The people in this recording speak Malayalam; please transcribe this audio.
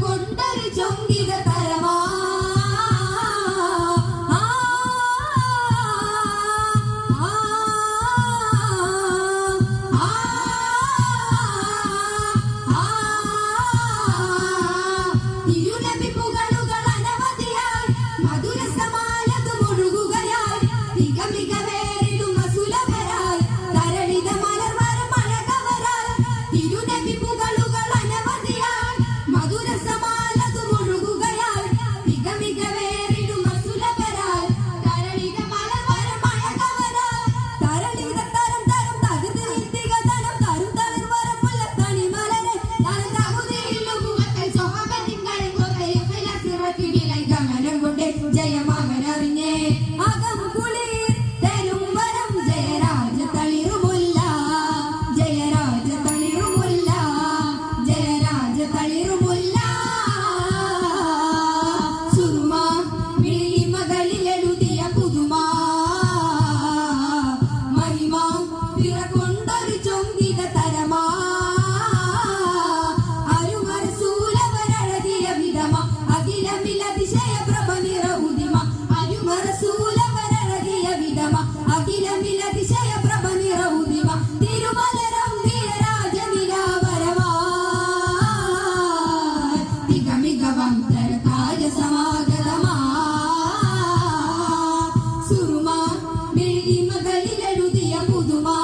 滚蛋，兄 dari അഖിലമിലതിശയ പ്രഭ നിറവു ദിവ തിരുമലരം ധീരരാജ നിരാവരവാ തികമികവം തരതാജ സമാഗതമാ സുറുമാ വെള്ളി മകളിലെഴുതിയ പുതുമാ.